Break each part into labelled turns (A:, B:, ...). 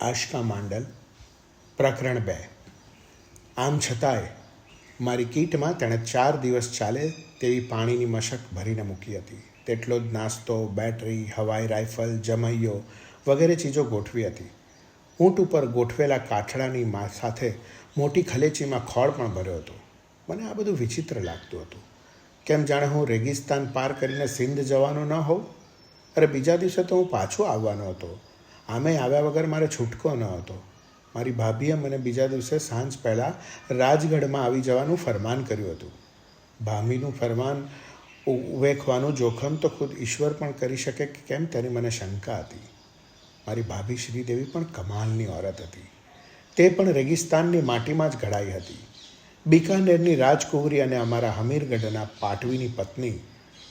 A: આશકા માંડલ, પ્રકરણ બે. આમ છતાંય, મારી કીટમાં તેણે ચાર દિવસ ચાલે તેવી પાણીની મશક ભરીને મૂકી હતી. તેટલો જ નાસ્તો, બેટરી, હવાઈ રાઇફલ, જમૈયો વગેરે ચીજો ગોઠવી હતી. ઊંટ ઉપર ગોઠવેલા કાઠડાની મા સાથે મોટી ખલેચીમાં ખોળ પણ ભર્યો હતો. મને આ બધું વિચિત્ર લાગતું હતું. કેમ જાણે હું રેગિસ્તાન પાર કરીને સિંધ જવાનો ન હોઉં? અરે બીજા દિવસે તો હું પાછો આવવાનો હતો. આમે આવ્યા વગર મારે છૂટકો ન હતો. મારી ભાભીએ મને બીજા દિવસે સાંજ પહેલાં રાજગઢમાં આવી જવાનું ફરમાન કર્યું હતું. ભામીનું ફરમાન ઉવેખવાનું જોખમ તો ખુદ ઈશ્વર પણ કરી શકે કે કેમ તેની મને શંકા હતી. મારી ભાભી શ્રીદેવી પણ કમાલની ઓરત હતી. તે પણ રેગિસ્તાનની માટીમાં જ ઘડાઈ હતી. બિકાનેરની રાજકુંવરી અને અમારા હમીરગઢના પાટવીની પત્ની.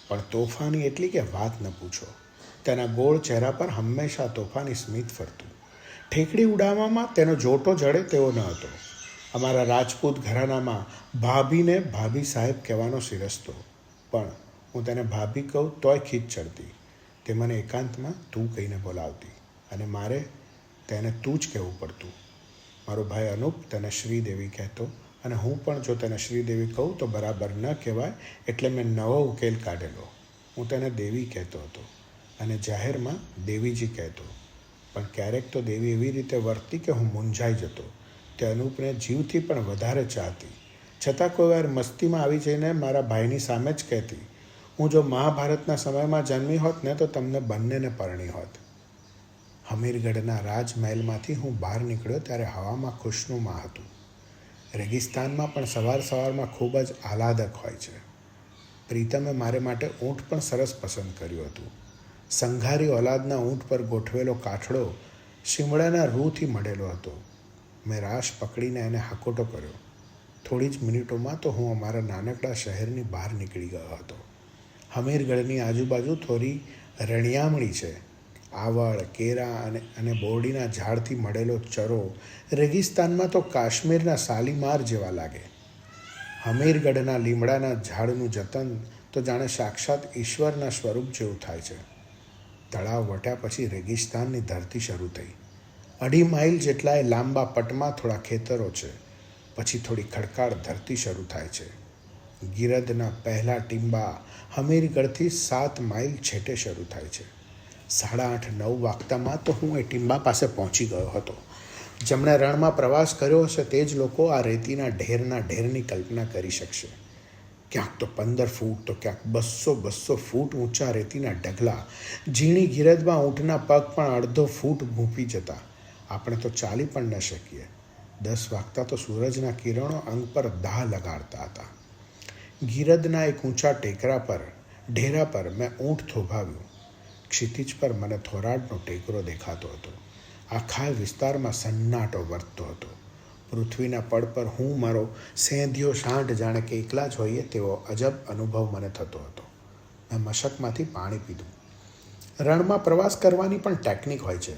A: પણ તોફાની એટલી કે વાત ન પૂછો. તેના ગોળ ચહેરા પર હંમેશા તોફાની સ્મિત ફરતું. ઠેકડી ઉડાવવામાં તેનો જોટો જડે તેવો ન હતો. અમારા રાજપૂત ઘરાનામાં ભાભીને ભાભી સાહેબ કહેવાનો સિરસ્તો પણ હું તેને ભાભી કહું તોય ખીચ ચડતી. તે મને એકાંતમાં તું કહીને બોલાવતી અને મારે તેને તું જ કહેવું પડતું. મારો ભાઈ અનુપ તેને શ્રીદેવી કહેતો અને હું પણ જો તેને શ્રીદેવી કહું તો બરાબર ન કહેવાય એટલે મેં નવો ઉકેલ કાઢેલો. હું તેને દેવી કહેતો હતો. અને જાહેરમાં દેવીજી કહેતો, પણ ક્યારેક તો દેવી એવી રીતે વર્તી કે હું મૂંઝાઈ જતો. તે અનુપને જીવથી પણ વધારે ચાહતી. છતાં કોઈ વાર મસ્તીમાં આવી જઈને મારા ભાઈની સામે જ કહેતી, હું જો મહાભારતના સમયમાં જન્મી હોત ને તો તમને બંનેને પરણી હોત. હમીરગઢના રાજમહેલમાંથી હું બહાર નીકળ્યો ત્યારે હવામાં ખુશનુમા હતું. રેગિસ્તાનમાં પણ સવાર સવારમાં ખૂબ જ આહલાદક હોય છે. પ્રીતમે મારે માટે ઊંટ પણ સરસ પસંદ કર્યું હતું. સંઘારી ઓલાદના ઊંટ પર ગોઠવેલો કાઠડો શિમળાના રૂથી મળેલો હતો. મેં રાશ પકડીને એને હાકોટો કર્યો. થોડી જ મિનિટોમાં તો હું અમારા નાનકડા શહેરની બહાર નીકળી ગયો હતો. હમીરગઢની આજુબાજુ થોડી રણિયામણી છે. આવળ, કેરા અને અને બોરડીના ઝાડથી મળેલો ચરો રેગિસ્તાનમાં તો કાશ્મીરના સાલીમાર જેવા લાગે. હમીરગઢના લીમડાના ઝાડનું જતન તો જાણે સાક્ષાત ઈશ્વરના સ્વરૂપ જેવું થાય છે. તળાવ વટ્યા પછી રેગિસ્તાનની ધરતી શરૂ થઈ. અઢી માઇલ જેટલાય લાંબા પટમાં થોડા ખેતરો છે. પછી થોડી ખડકાળ ધરતી શરૂ થાય છે. ગિરદના પહેલા ટીંબા હમીરગઢથી સાત માઇલ છેટે શરૂ થાય છે. સાડા આઠ નવ વાગતામાં તો હું એ ટીંબા પાસે પહોંચી ગયો હતો. જેમણે રણમાં પ્રવાસ કર્યો હશે તે જ લોકો આ રેતીના ઢેરના ઢેરની કલ્પના કરી શકશે. ક્યાંક તો પંદર ફૂટ, તો ક્યાંક બસો બસો ફૂટ ઊંચા રેતીના ઢગલા. ઝીણી ગીરદમાં ઊંટના પગ પણ અડધો ફૂટ ભૂંપી જતા. આપણે તો ચાલી પણ ન શકીએ. દસ વાગતા તો સૂરજના કિરણો અંગ પર દાહ લગાડતા હતા. ગિરદના એક ઊંચા ટેકરા પર, ઢેરા પર મેં ઊંટ થોભાવ્યું. ક્ષિતિજ પર મને થોરાડનો ટેકરો દેખાતો હતો. આખા વિસ્તારમાં સન્નાટો વર્તતો હતો. પૃથ્વીના પડ પર હું મારો સેંધિયો શાંઢ જાણે કે એકલા જ હોઈએ તેવો અજબ અનુભવ મને થતો હતો. મેં મશકમાંથી પાણી પીધું. રણમાં પ્રવાસ કરવાની પણ ટેકનિક હોય છે.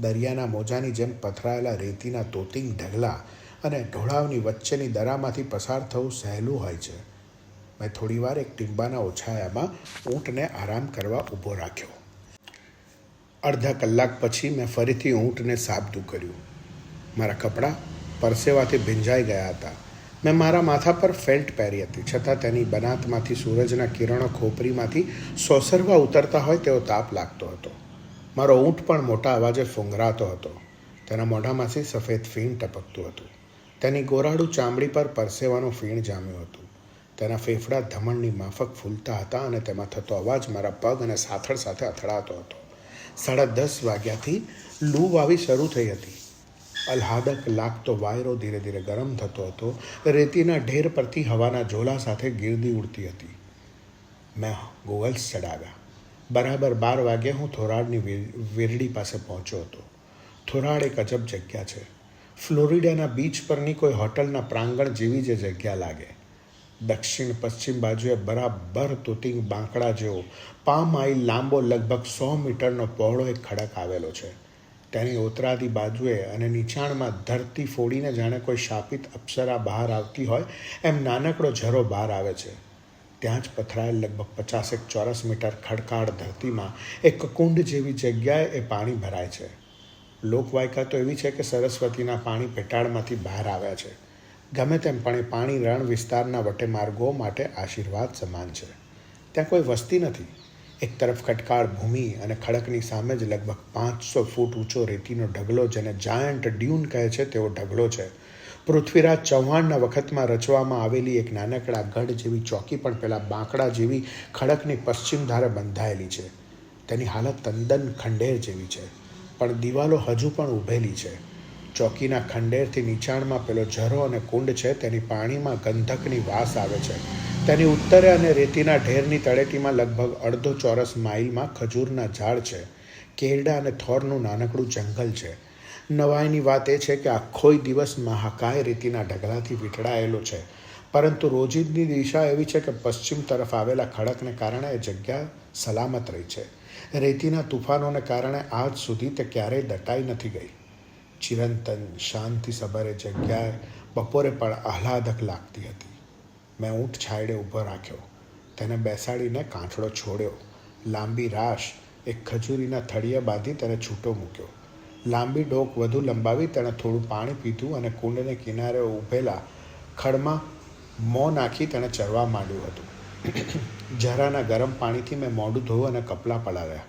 A: દરિયાના મોજાની જેમ પથરાયેલા રેતીના તોતિંગ ઢગલા અને ઢોળાવની વચ્ચેની દરામાંથી પસાર થવું સહેલું હોય છે. મેં થોડીવાર એક ટીંબાના ઓછાયામાં ઊંટને આરામ કરવા ઊભો રાખ્યો. અડધા કલાક પછી મેં ફરીથી ઊંટને સાબદું કર્યું. મારા કપડાં પરસેવાથી ભીંજાઈ ગયા હતા. મેં મારા માથા પર ફેલ્ટ પહેરી હતી. છતાં તેની બનાતમાંથી સૂરજના કિરણો ખોપરીમાંથી સોસરવા ઉતરતા હોય તેવો તાપ લાગતો હતો. મારો ઊંટ પણ મોટા અવાજે ફૂંગરાતો હતો. તેના મોઢામાંથી સફેદ ફીણ ટપકતું હતું. તેની ગોરાડું ચામડી પર પરસેવાનું ફીણ જામ્યું હતું. તેના ફેફડા ધમણની માફક ફૂલતા હતા અને તેમાં થતો અવાજ મારા પગ અને સાથળ સાથે અથડાતો હતો. સાડા દસ વાગ્યાથી લૂ વાવી શરૂ થઈ હતી. અલ્હાદક લાગતો વાયરો ધીરે ધીરે ગરમ થતો હતો. રેતીના ઢેર પરથી હવાના ઝોલા સાથે ગીરદી ઉડતી હતી. મેં ગોગલ્સ ચડાવ્યા. બરાબર બાર વાગ્યે હું થોરાડની વીરડી પાસે પહોંચ્યો હતો. થોરાડ એક અજબ જગ્યા છે. ફ્લોરિડાના બીચ પરની કોઈ હોટલના પ્રાંગણ જેવી જે જગ્યા લાગે. દક્ષિણ પશ્ચિમ બાજુએ બરાબર તૂતિંગ બાંકડા જેવો પામ આઈ લાંબો લગભગ સો મીટરનો પહોળો એક ખડક આવેલો છે. તેની ઓતરાદી બાજુએ અને નીચાણમાં ધરતી ફોડીને જાણે કોઈ શાપિત અપ્સરા બહાર આવતી હોય, એમ નાનકડો ઝરો બહાર આવે છે. ત્યાં જ પથરાયેલ લગભગ પચાસેક ચોરસ મીટર ખડકાળ ધરતીમાં એક કુંડ જેવી જગ્યાએ એ પાણી ભરાય છે. લોકવાયકા તો એવી છે કે સરસ્વતીના પાણી પેટાળમાંથી બહાર આવ્યા છે. ગમે તેમ પણ એ પાણી રણ વિસ્તારના વટે માર્ગો માટે આશીર્વાદ સમાન છે. ત્યાં કોઈ વસ્તી નથી. એક તરફ ખટકાળ ભૂમિ અને ખડકની સામે જ લગભગ પાંચસો ફૂટ ઊંચો રેતીનો ઢગલો જેને જાયન્ટ ડ્યુન કહે છે, તેવો ઢગલો છે. પૃથ્વીરાજ ચૌહાણના વખતમાં રચવામાં આવેલી એક નાનકડા ગઢ જેવી ચોકી પણ પેલા બાંકડા જેવી ખડકની પશ્ચિમ ધારે બંધાયેલી છે. તેની હાલત તદ્દન ખંડેર જેવી છે. પણ દિવાલો હજુ પણ ઊભેલી છે. ચોકીના ખંડેરથી નીચાણમાં પેલો ઝરો અને કુંડ છે, તેની પાણીમાં ગંધકની વાસ આવે છે. તેની ઉત્તરે અને રેતીના ઢેરની તળેટીમાં લગભગ અડધો ચોરસ માઇલમાં ખજૂરના ઝાડ છે. કેરડા અને થોરનું નાનકડું જંગલ છે. નવાઈની વાત એ છે કે આખોય દિવસ મહાકાય રેતીના ઢગલાથી વીંટળાયેલો છે. પરંતુ રોજિંદની દિશા એવી છે કે પશ્ચિમ તરફ આવેલા ખડકને કારણે એ જગ્યા સલામત રહી છે. રેતીના તુફાનોને કારણે આજ સુધી તે ક્યારેય દટાઈ નથી ગઈ. ચિરંતન શાંતિસભર એ જગ્યાએ બપોરે પણ આહલાદક લાગતી હતી. મેં ઊંટ છાયડે ઊભો રાખ્યો. તેને બેસાડીને કાંઠડો છોડ્યો. લાંબી રાશ, એક ખજૂરીના થળિયે બાંધી તેને છૂટો મૂક્યો. લાંબી ડોક વધુ લંબાવી તેણે થોડું પાણી પીધું અને કુંડને કિનારે ઊભેલા ખડમાં મોં નાખી તેણે ચરવા માંડ્યું હતું. જરાના ગરમ પાણીથી મેં મોઢું ધોયું અને કપડાં પડાવ્યા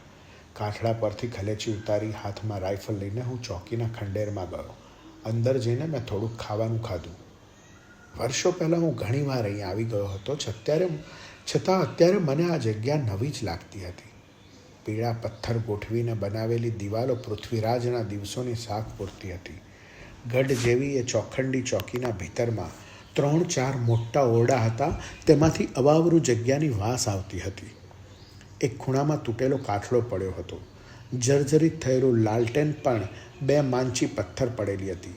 A: કાંઠડા પરથી ખલેચી ઉતારી હાથમાં રાઇફલ લઈને હું ચોકીના ખંડેરમાં ગયો. અંદર જઈને મેં થોડુંક ખાવાનું ખાધું. વર્ષો પહેલાં હું ઘણીવાર અહીં આવી ગયો હતો. અત્યારે છતાં અત્યારે મને આ જગ્યા નવી જ લાગતી હતી. પીળા પથ્થર ગોઠવીને બનાવેલી દિવાલો પૃથ્વીરાજના દિવસોની સાખ પૂરતી હતી. ગઢ જેવી એ ચોખંડી ચોકીના ભીતરમાં ત્રણ ચાર મોટા ઓરડા હતા. તેમાંથી અવાવરું જગ્યાની વાસ આવતી હતી. એક ખૂણામાં તૂટેલો કાથળો પડ્યો હતો. જર્જરિત થયેલું લાલટેન પણ બે માંચી પથ્થર પડેલી હતી.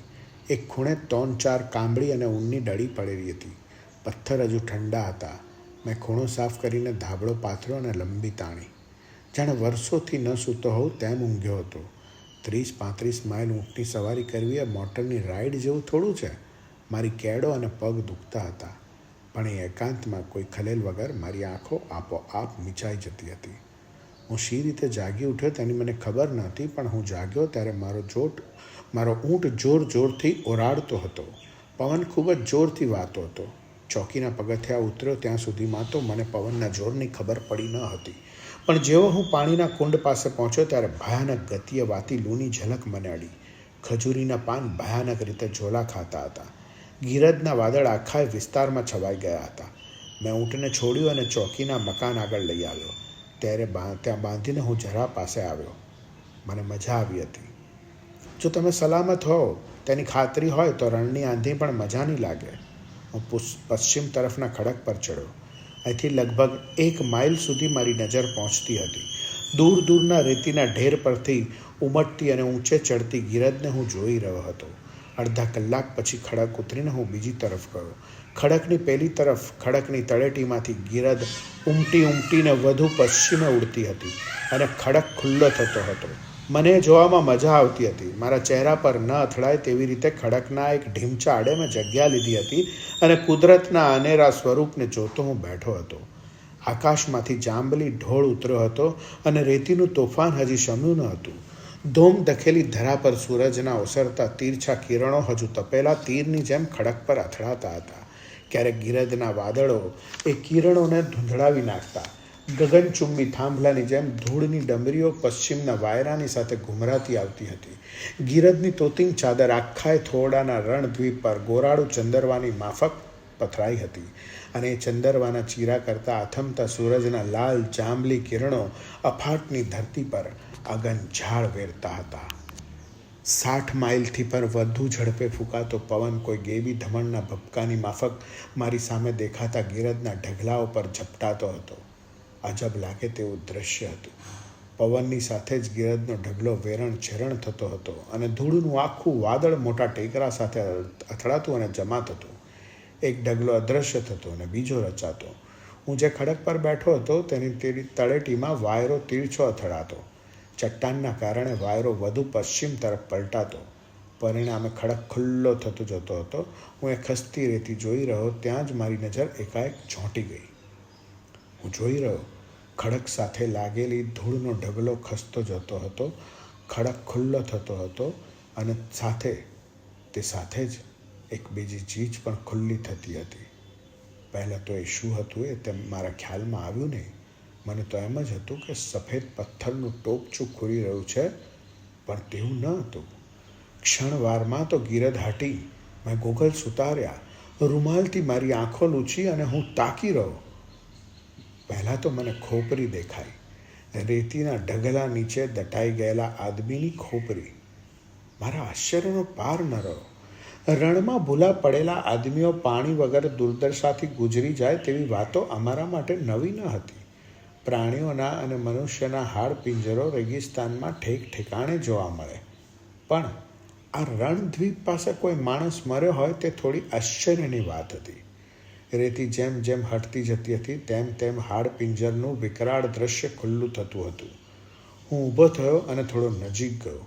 A: એક ખૂણે ત્રણ ચાર કાંબળી અને ઊનની ડળી પડેલી હતી. પથ્થર હજુ ઠંડા હતા. મેં ખૂણો સાફ કરીને ધાબળો પાથર્યો અને લંબી તાણી. જાણે વર્ષોથી ન સૂતો હોઉં તેમ ઊંઘ્યો હતો. ત્રીસ પાંત્રીસ માઇલ ઊંટની સવારી કરવી એ મોટરની રાઈડ જેવું થોડું છે. મારી કેડો અને પગ દુખતા હતા. પણ એ એકાંતમાં કોઈ ખલેલ વગર મારી આંખો આપોઆપ મીચાઈ જતી હતી. હું શી રીતે જાગી ઉઠ્યો તેની મને ખબર નહોતી, પણ હું જાગ્યો ત્યારે મારો જોટ મારો ઊંટ જોર જોરથી ઓરાડતો હતો. પવન ખૂબ જ જોરથી વાતો હતો. ચોકીના પગથિયા ઉતર્યો ત્યાં સુધીમાં તો મને પવનના જોરની ખબર પડી ન હતી. પણ જેવો હું પાણીના કુંડ પાસે પહોંચ્યો ત્યારે ભયાનક ગતિએ વાતી લૂની ઝલક મને અડી. ખજૂરીના પાન ભયાનક રીતે ઝોલા ખાતા હતા. ગીરજના વાદળ આખા વિસ્તારમાં છવાઈ ગયા હતા. મેં ઊંટને છોડ્યું અને ચોકીના મકાન આગળ લઈ આવ્યો. ત્યારે ત્યાં બાંધીને હું જરા પાસે આવ્યો. મને મજા આવી હતી. જો તમે સલામત હો, તેની ખાતરી હોય તો રણની આંધી પણ મજા નહીં લાગે. હું પશ્ચિમ તરફના ખડક પર ચડ્યો અહીંથી લગભગ એક માઇલ સુધી મારી નજર પહોંચતી હતી. દૂર દૂરના રેતીના ઢેર પરથી ઉમટતી અને ઊંચે ચડતી ગીરદને હું જોઈ રહ્યો હતો. અડધા કલાક પછી ખડક ઉતરીને હું બીજી તરફ ગયો. ખડકની પેલી તરફ ખડકની તળેટીમાંથી ગિરદ ઉમટી ઉમટીને વધુ પશ્ચિમે ઉડતી હતી અને ખડક ખુલ્લો થતો હતો. મને જોવામાં મજા આવતી હતી. મારા ચહેરા પર ન અથડાય તેવી રીતે ખડકના એક ઢીમચા આડે મેં જગ્યા લીધી હતી અને કુદરતના અનેરા સ્વરૂપને જોતો હું બેઠો હતો. આકાશમાંથી જાંબલી ઢોળ ઉતર્યો હતો અને રેતીનું તોફાન હજી શમ્યું ન હતું. ધોમ દખેલી ધરા પર સૂરજના ઓસરતા તીરછા કિરણો હજુ તપેલા તીરની જેમ ખડક પર અથડાતા હતા. ક્યારેક ગિરદના વાદળો એ કિરણોને ધૂંધળાવી નાખતા. ગગનચુંબી થાંભલાની જેમ ધૂળની ડમરીઓ પશ્ચિમના વાયરાની સાથે ઘુમરાતી આવતી હતી. ગિરદની તોતિંગ ચાદર આખાય થોડાના રણદ્વીપ પર ગોરાળું ચંદરવાની માફક પથરાઈ હતી અને ચંદરવાના ચીરા કરતા આથમતા સૂરજના લાલ, જાંબલી કિરણો અફાટની ધરતી પર અગન ઝાડ વેરતા હતા. સાઠ માઇલથી પર વધુ ઝડપે ફૂંકાતો પવન કોઈ ગેબી ધમણના ભપકાની માફક મારી સામે દેખાતા ગીરજના ઢગલાઓ પર ઝપટાતો હતો. અજબ લાગે તેવું દ્રશ્ય હતું. પવનની સાથે જ ગીરજનો ઢગલો વેરણ ચરણ થતો હતો અને ધૂળનું આખું વાદળ મોટા ટેકરા સાથે અથડાતું અને જમા થતું એક ઢગલો અદૃશ્ય થતો અને બીજો રચાતો. હું જે ખડક પર બેઠો હતો તેની તળેટીમાં વાયરો તીરછો અથડાતો. ચટ્ટાનના કારણે વાયરો વધુ પશ્ચિમ તરફ પલટાતો. પરિણામે ખડક ખુલ્લો થતો જતો હતો. હું એ ખસતી રેતી જોઈ રહ્યો, ત્યાં જ મારી નજર એકાએક ચોંટી ગઈ. હું જોઈ રહ્યો, ખડક સાથે લાગેલી ધૂળનો ઢગલો ખસતો જતો હતો, ખડક ખુલ્લો થતો હતો અને સાથે, તે સાથે જ એક બીજી ચીજ પણ ખુલ્લી થતી હતી. પહેલાં તો એ શું હતું એ તેમ મારા ખ્યાલમાં આવ્યું નહીં. મને તો એમ જ હતું કે સફેદ પથ્થરનું ટોપચું ખુરી રહ્યું છે, પણ તેવું ન હતું. ક્ષણવારમાં તો ગીરદ હટી મેં ગોગલ્સ ઉતાર્યા રૂમાલથી મારી આંખો લૂછી અને હું તાકી રહ્યો. પહેલાં તો મને ખોપરી દેખાઈ. રેતીના ઢગલા નીચે દટાઈ ગયેલા આદમીની ખોપરી. મારા આશ્ચર્યનો પાર ન રહ્યો. રણમાં ભૂલા પડેલા આદમીઓ પાણી વગર દુર્દશાથી ગુજરી જાય તેવી વાતો અમારા માટે નવી ન હતી. પ્રાણીઓના અને મનુષ્યના હાડ પિંજરો રેગિસ્તાનમાં ઠેક ઠેકાણે જોવા મળે. પણ આ રણદ્વીપ પાસે કોઈ માણસ મર્યો હોય તે થોડી આશ્ચર્યની વાત હતી. રેતી જેમ જેમ હટતી જતી હતી, તેમ તેમ હાડ પિંજરનું વિકરાળ દ્રશ્ય ખુલ્લું થતું હતું. હું ઊભો થયો અને થોડો નજીક ગયો.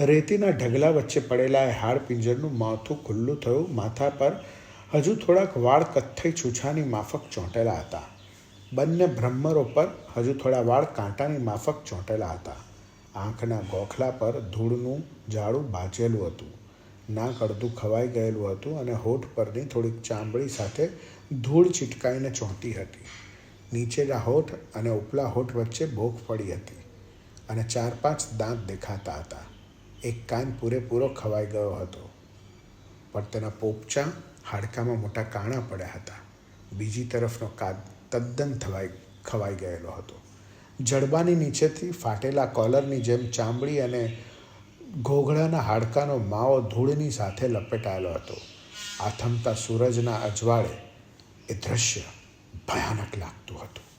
A: રેતીના ઢગલા વચ્ચે પડેલા એ હાડ પિંજરનું માથું ખુલ્લું થયું, માથા પર હજુ થોડાક વાળ કથ્થઈ છૂછાની માફક ચોંટેલા હતા. બંને ભ્રમરો પર હજુ થોડા વાળ કાંટાની માફક ચોંટેલા હતા. આંખના ગોખલા પર ધૂળનું જાડું બાચેલું હતું. નાક અડધું ખવાઈ ગયેલું હતું અને હોઠ પરની થોડીક ચામડી સાથે ધૂળ ચીટકાઈને ચોંટી હતી. નીચેના હોઠ અને ઉપલા હોઠ વચ્ચે ભોખ પડી હતી અને ચાર પાંચ દાંત દેખાતા હતા. એક કાન પૂરેપૂરો ખવાઈ ગયો હતો. પણ તેના પોપચા હાડકામાં મોટા કાણા પડ્યા હતા. બીજી તરફનો કાદ તદ્દન થવાઈ, ખવાઈ ગયેલો હતો. જડબાની નીચેથી ફાટેલા કોલરની જેમ ચામડી અને ઘોઘળાના હાડકાનો માવો ધૂળની સાથે લપેટાયેલો હતો. આથમતા સૂરજના અજવાળે એ દ્રશ્ય ભયાનક લાગતું હતું.